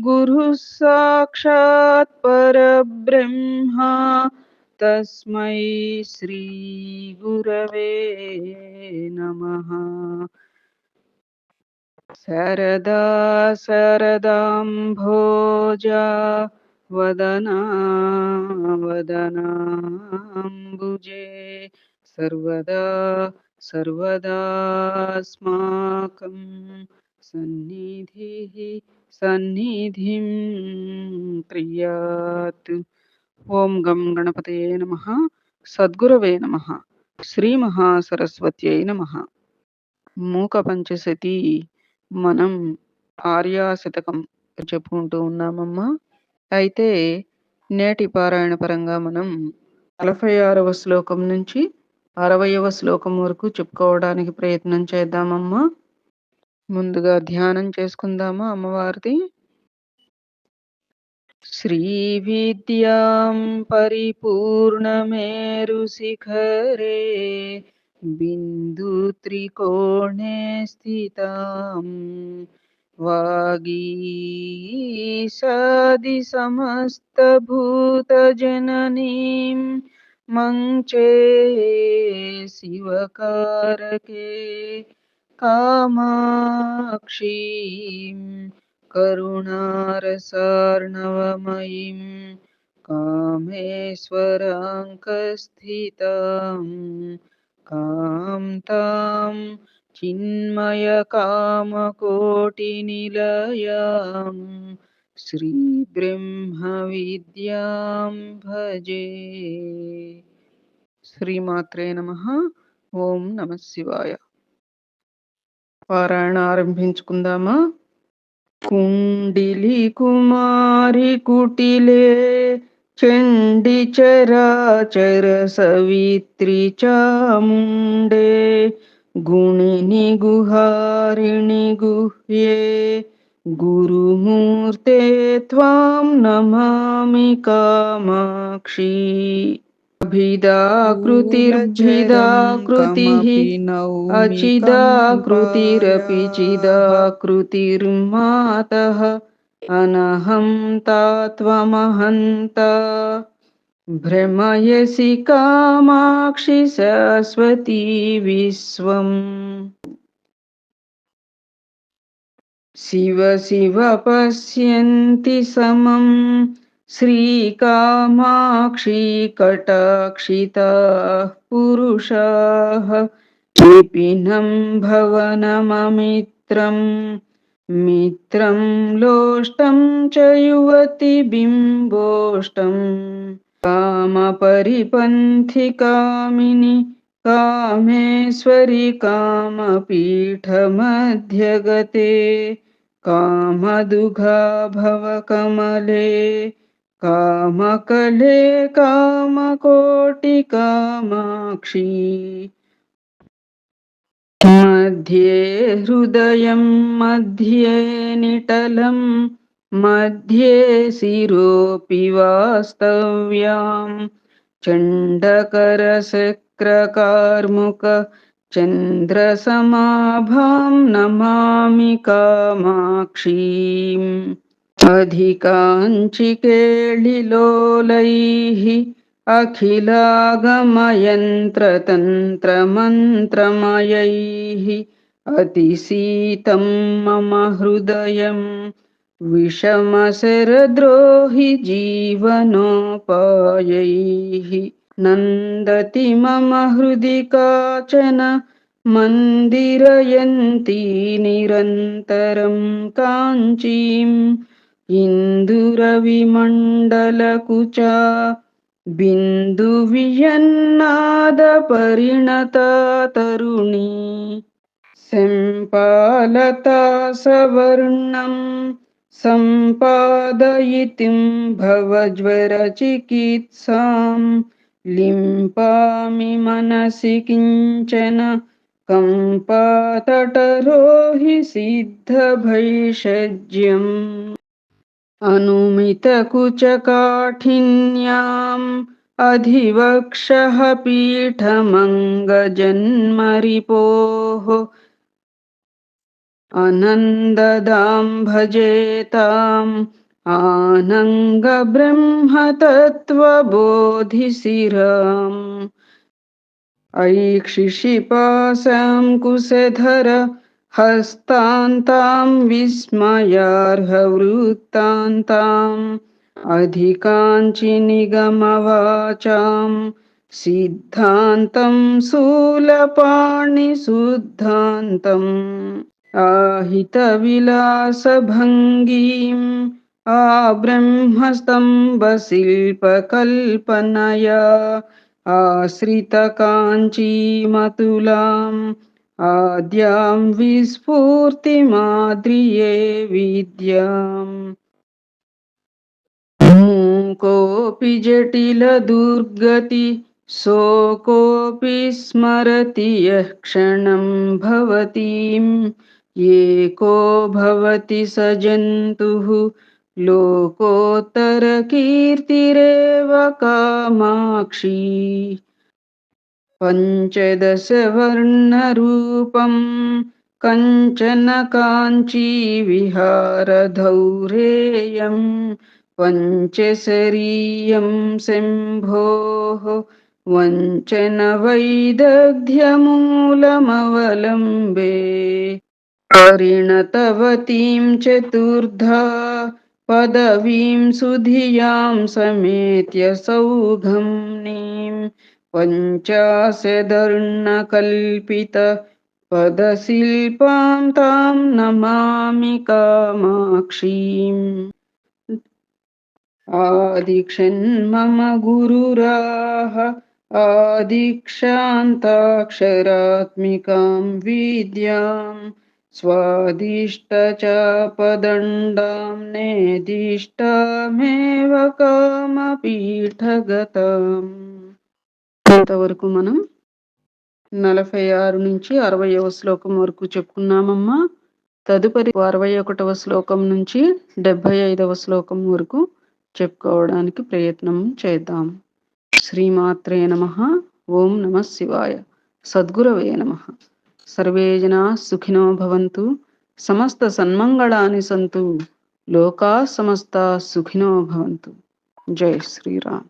गुरुः साक्षात् परब्रह्मा। तस्मै श्रीगुरवे नमः। सरदा सरदाम्भोजा वदना वदनाम्बुजे। सर्वदा सर्वदास्माकं सन्निधिः सन्निधिं क्रियात् ఓం గం గణపతయే నమ సద్గురవే నమ శ్రీ మహాసరస్వత్యై నమ మూక పంచశతి మనం ఆర్యాశతకం చెప్పుకుంటూ ఉన్నామమ్మా అయితే నేటి పారాయణ పరంగా మనం నలభై ఆరవ శ్లోకం నుంచి అరవయవ శ్లోకం వరకు చెప్పుకోవడానికి ప్రయత్నం చేద్దామమ్మా ముందుగా ధ్యానం చేసుకుందామా అమ్మవారిది? శ్రీ విద్యాం పరిపూర్ణమేరు శిఖరే బిందు త్రికోణే స్థితాం. భూత జననీ మంచే శివకారకే. कामाक्षीं करुणारसार्णवमयीं कामेश्वराङ्कस्थितां कां तां चिन्मयकामकोटिनिलयां श्रीब्रह्मविद्यां भजे। श्रीमात्रे नमः ॐ नमः शिवाय। పారాయణ ఆరంభించుకుందామా? కుండిలి కుమారి కుటిలే చండి చరాచర సవిత్రి చాముండే. గుణిని గుహారిణి గుహ్యే గురుమూర్తే త్వాం నమామి కామాక్షి. अभिदाकृतिर्भिदाकृतिः अचिदाकृतिरपि चिदाकृतिर्मातः अनहं ता त्वमहन्त भ्रमयसि कामाक्षि सरस्वती विश्वम्। शिव शिव पश्यन्ति समम् श्रीकामाक्षी कटाक्षिताः पुरुषाः विपिनं भवनममित्रं मित्रं लोष्टं च युवतिबिम्बोष्टं कामपरिपन्थिकामिनि कामेश्वरि कामपीठमध्यगते कामदुघा भवकमले कामकले कामकोटिकामाक्षी मध्ये हृदयं मध्ये निटलं मध्ये शिरोऽपि वास्तव्यां। चण्डकरशक्रकार्मुक चन्द्रसमाभां नमामि कामाक्षीम् अधिकाञ्चिकेळिलोलैः अखिलागमयन्त्रतन्त्रमन्त्रमयैः अतिशीतं मम हृदयं विषमशरद्रोहि जीवनोपायैः नन्दति मम हृदि काचन मन्दिरयन्ती निरन्तरं काञ्चीम् इन्दुरविमण्डलकुचा बिन्दुवियन्नादपरिणता तरुणी सम्पालता सवर्णं सम्पादयितुं भवज्वरचिकित्सां लिम्पामि मनसि किञ्चन कम्पातटरो हि सिद्धभैषज्यम् अनुमितकुचकाठिन्याम् अधिवक्षः पीठमङ्गजन्मरिपोः अनन्ददां भजेताम् आनङ्गब्रह्मतत्त्वबोधिशिराम् ऐक्षिशिपाशङ्कुशधर हस्तान्तां विस्मयार्हवृत्तान्ताम् अधिकाञ्चिनिगमवाचां सिद्धान्तं शूलपाणिशुद्धान्तम् आहितविलासभङ्गीम् आब्रह्मस्तम्भशिल्पकल्पनया आश्रितकाञ्चीमतुलाम् आद्यां विस्फूर्तिमाद्रिये विद्याम्। कोऽपि जटिलदुर्गति शोकोऽपि स्मरति यः क्षणं भवतीम् एको भवति स जन्तुः लोकोत्तरकीर्तिरेव कामाक्षी पञ्चदशवर्णरूपं कञ्चन काञ्चीविहारधौरेयं पञ्चशरीयं शम्भोः वञ्चन वैदग्ध्यमूलमवलम्बे परिणतवतीं चतुर्धा पदवीं सुधियां समेत्य सौघम्नीम् पञ्चाशदर्णकल्पितपदशिल्पां तां नमामि कामाक्षीम्। आदिक्षन्मम गुरुराह आदिक्षान्ताक्षरात्मिकां विद्याम् स्वादिष्टचापदण्डां नेदिष्टामेव कामपीठगताम्। కామపీఠగతం ఇంతవరకు మనం నలభై ఆరు నుంచి అరవయవ శ్లోకం వరకు చెప్పుకున్నామమ్మా. తదుపరి అరవై ఒకటవ శ్లోకం నుంచి డెబ్బై ఐదవ శ్లోకం వరకు చెప్పుకోవడానికి ప్రయత్నం చేద్దాం. శ్రీమాత్రే నమ ఓం నమ శివాయ సద్గురవే నమ. సర్వే జనా సుఖినో భవంతు సమస్త సన్మంగళాని సంతు లోకా సమస్త సుఖినో భవంతు. జై శ్రీరామ్.